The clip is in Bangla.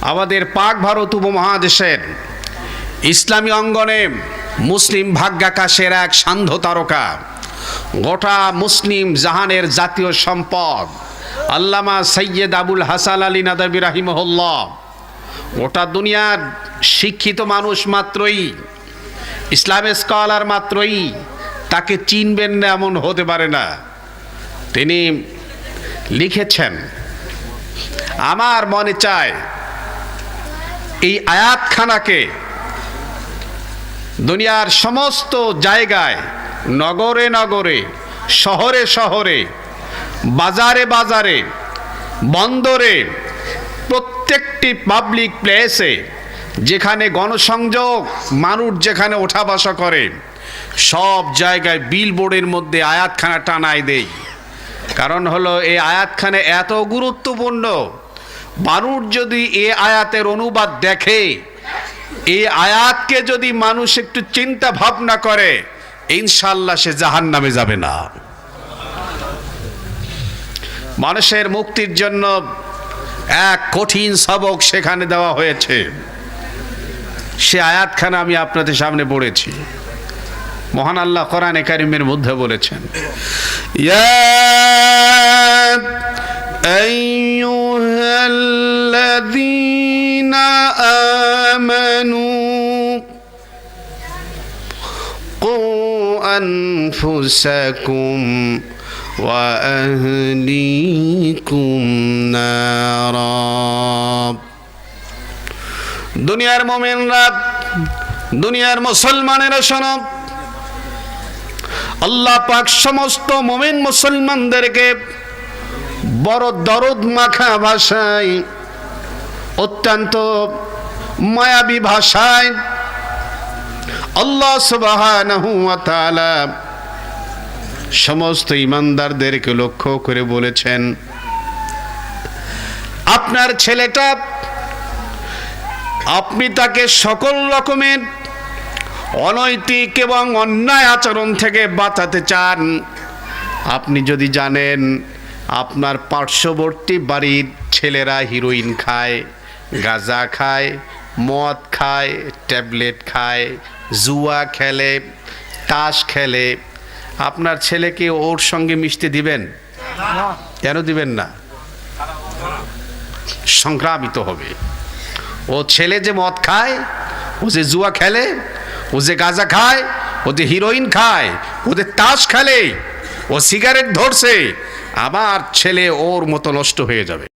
আমাদের পাক ভারত উপমহাদেশের ইসলামী অঙ্গনে মুসলিম ভাগ্যাকাশের এক সান্ধ্য তারকা, গোটা মুসলিম জাহানের জাতীয় সম্পদ, আল্লামা সৈয়দ আবুল হাসান আলী নাদাবি রাহিমহল্লা গোটা দুনিয়ার শিক্ষিত মানুষ মাত্রই ইসলামের স্কলার মাত্রই তাকে চিনবেন না এমন হতে পারে না। তিনি লিখেছেন, আমার মনে চায় এই আয়াতখানাকে দুনিয়ার সমস্ত জায়গায়, নগরে নগরে, শহরে শহরে, বাজারে বাজারে, বন্দরে, প্রত্যেকটি পাবলিক প্লেসে যেখানে গণসংযোগ, মানুষ যেখানে ওঠা বসা করে, সব জায়গায় বিল বোর্ডের মধ্যে আয়াতখানা টানায় দেই। কারণ হলো এই আয়াতখানে এত গুরুত্বপূর্ণ। মানুষ যদি এ আয়াতের অনুবাদ দেখে এই আয়াতকে যদি মানুষ একটু চিন্তা ভাবনা করে ইনশাল্লাহ সে জাহান নামে যাবে না। মানুষের মুক্তির জন্য এক কঠিন সবক সেখানে দেওয়া হয়েছে। সে আয়াতখানা আমি আপনাদের সামনে পড়েছি। মহান আল্লাহ কোরআনে কারিমের মধ্যে বলেছেন أيها الذين آمنوا قوا أنفسكم وأهليكم نارا দুনিয়ার মোমেনরা দুনিয়ার মুসলমানেরা শোনো আল্লাহ পাক সমস্ত মোমেন মুসলমানদেরকে বড় দরদ মাখা ভাষায়, অত্যন্ত মায়াবী ভাষায় আল্লাহ তাআলা সমস্ত ইমানদারদেরকে লক্ষ্য করে বলেছেন, আপনার ছেলেটা, আপনি তাকে সকল রকমের অনৈতিক এবং অন্যায় আচরণ থেকে বাঁচাতে চান। আপনি যদি জানেন আপনার পার্শ্ববর্তী বাড়ির ছেলেরা হিরোইন খায় গাঁজা খায় মদ খায় ট্যাবলেট খায় জুয়া খেলে তাস খেলে। আপনার ছেলেকে ওর সঙ্গে মিশতে দিবেন? কেন দিবেন না? সংক্রামিত হবে। ও ছেলে যে মদ খায় ও যে জুয়া খেলে ও যে গাঁজা খায় ও যে হিরোইন খায় ও যে তাস খেলে ও সিগারেট ধরছে আমার ছেলে ওর মতো নষ্ট হয়ে যাবে।